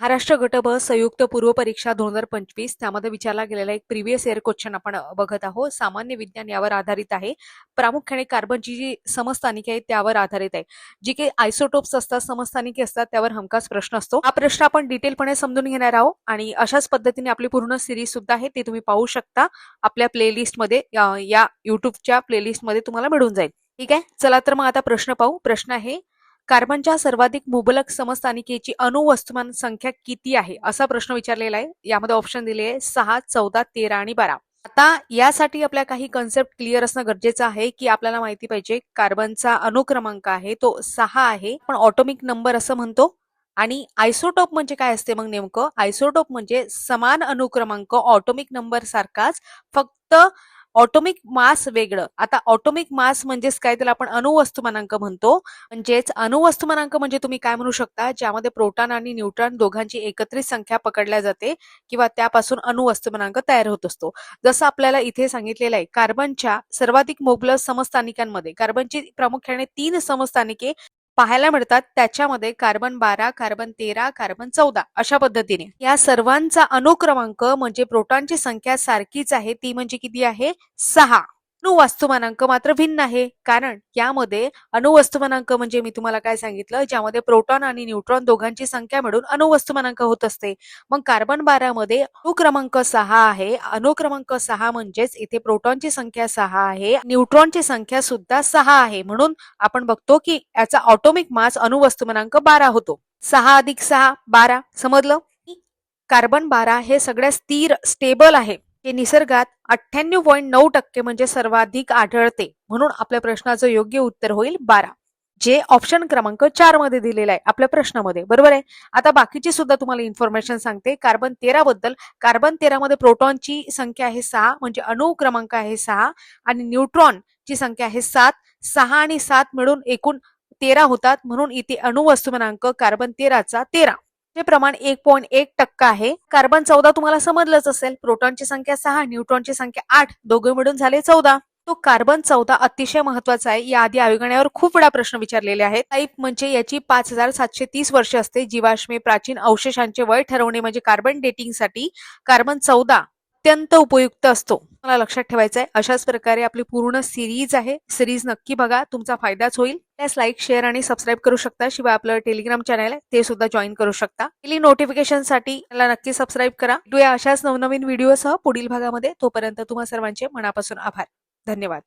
महाराष्ट्र गट संयुक्त पूर्व परीक्षा दोन हजार पंचवीस त्यामध्ये विचारला गेलेला एक प्रिव्हियस इयर क्वेश्चन आपण बघत आहोत. सामान्य विज्ञान यावर आधारित आहे. प्रामुख्याने कार्बनची जी समस्थानिके आहे त्यावर आधारित आहे. जी काही आयसोटोप्स असतात समस्थानिके असतात त्यावर हमखास प्रश्न असतो. हा प्रश्न आपण डिटेलपणे समजून घेणार आहोत आणि अशाच पद्धतीने आपली पूर्ण सिरीज सुद्धा आहे ते तुम्ही पाहू शकता. आपल्या प्लेलिस्टमध्ये या या युट्यूबच्या प्लेलिस्टमध्ये तुम्हाला मिळून जाईल. ठीक आहे? चला तर मग आता प्रश्न पाहू. प्रश्न आहे कार्बनच्या सर्वाधिक मुबलक समस्थानिकेची अणुवस्तुमान संख्या किती आहे? असा प्रश्न विचारलेला आहे. यामध्ये ऑप्शन दिले आहे सहा चौदा तेरा आणि बारा. आता यासाठी आपल्या काही कन्सेप्ट क्लिअर असणं गरजेचं आहे की आपल्याला माहिती पाहिजे कार्बनचा अणुक्रमांक आहे तो सहा आहे. पण ऑटोमिक नंबर असं म्हणतो. आणि आयसोटोप म्हणजे काय असते मग नेमकं? आयसोटोप म्हणजे समान अणुक्रमांक ऑटोमिक नंबर सारखाच फक्त ऑटोमिक मास वेगळं. आता ऑटोमिक मास म्हणजेच काय त्याला आपण अणुवस्तुमानांक म्हणतो. म्हणजेच अणुवस्तुमानांक म्हणजे तुम्ही काय म्हणू शकता ज्यामध्ये प्रोटॉन आणि न्यूट्रॉन दोघांची एकत्रित संख्या पकडल्या जाते किंवा त्यापासून अणुवस्तुमानांक तयार होत असतो. जसं आपल्याला इथे सांगितलेलं आहे कार्बनच्या सर्वाधिक मुबलक समस्थानिकांमध्ये कार्बनची प्रामुख्याने तीन समस्थानिके पाहायला मिळतात. त्याच्यामध्ये कार्बन बारा कार्बन तेरा कार्बन चौदा अशा पद्धतीने. या सर्वांचा अणुक्रमांक म्हणजे प्रोटॉनची संख्या सारखीच आहे. ती म्हणजे किती आहे? सहा. अणुवस्तुमानांक मात्र भिन्न आहे. कारण यामध्ये अणुवस्तुमानांक म्हणजे मी तुम्हाला काय सांगितलं? ज्यामध्ये प्रोटॉन आणि न्यूट्रॉन दोघांची संख्या मिळून अणुवस्तुमानांक होत असते. मग कार्बन बारा मध्ये अणुक्रमांक सहा आहे. अणुक्रमांक सहा म्हणजेच इथे प्रोटॉनची संख्या सहा आहे. न्यूट्रॉनची संख्या सुद्धा सहा आहे. म्हणून आपण बघतो की याचा ऑटोमिक मास अणुवस्तुमानांक बारा होतो. सहा अधिक सहा बारा. समजलं? कार्बन बारा हे सगळ्यात स्थिर स्टेबल आहे. हे निसर्गात अठ्ठ्याण्णव पॉईंट नऊ टक्के म्हणजे सर्वाधिक आढळते. म्हणून आपल्या प्रश्नाचं योग्य उत्तर होईल बारा. जे ऑप्शन क्रमांक चारमध्ये दिलेलं आहे आपल्या प्रश्नामध्ये. बरोबर आहे? आता बाकीची सुद्धा तुम्हाला इन्फॉर्मेशन सांगते. कार्बन तेरा बद्दल. कार्बन तेरामध्ये प्रोटॉनची संख्या आहे सहा म्हणजे अणु क्रमांक आहे सहा आणि न्यूट्रॉन ची संख्या आहे सात. सहा आणि सात मिळून एकूण तेरा होतात. म्हणून इथे अणुवस्तुमानांक कार्बन तेराचा तेरा. हे प्रमाण एक पॉईंट एक टक्का आहे. कार्बन चौदा तुम्हाला समजलंच असेल. प्रोटॉनची संख्या सहा न्यूट्रॉनची संख्या आठ दोघे मिळून झाले चौदा. तो कार्बन चौदा अतिशय महत्त्वाचा आहे. याआधी आयोगाने खूप वेळा प्रश्न विचारलेले आहेत. टाईप म्हणजे याची पाच हजार सातशे तीस वर्ष असते. जीवाश्मे प्राचीन अवशेषांचे वय ठरवणे म्हणजे कार्बन डेटिंगसाठी कार्बन चौदा अत्यंत उपयुक्त असतो. मला लक्षात ठेवायचा आहे अशाच प्रकारे आपली पूर्ण सिरीज आहे. सिरीज नक्की बघा. तुमचा फायदाच होईल. त्यास लाईक शेअर आणि सबस्क्राईब करू शकता. शिवाय आपलं टेलिग्राम चॅनल आहे. ते सुद्धा जॉईन करू शकता. इली नोटिफिकेशनसाठी नक्की सबस्क्राईब करा. भेटूया अशाच नवनवीन व्हिडिओसह पुढील भागामध्ये. तोपर्यंत तुम्हा सर्वांचे मनापासून आभार. धन्यवाद.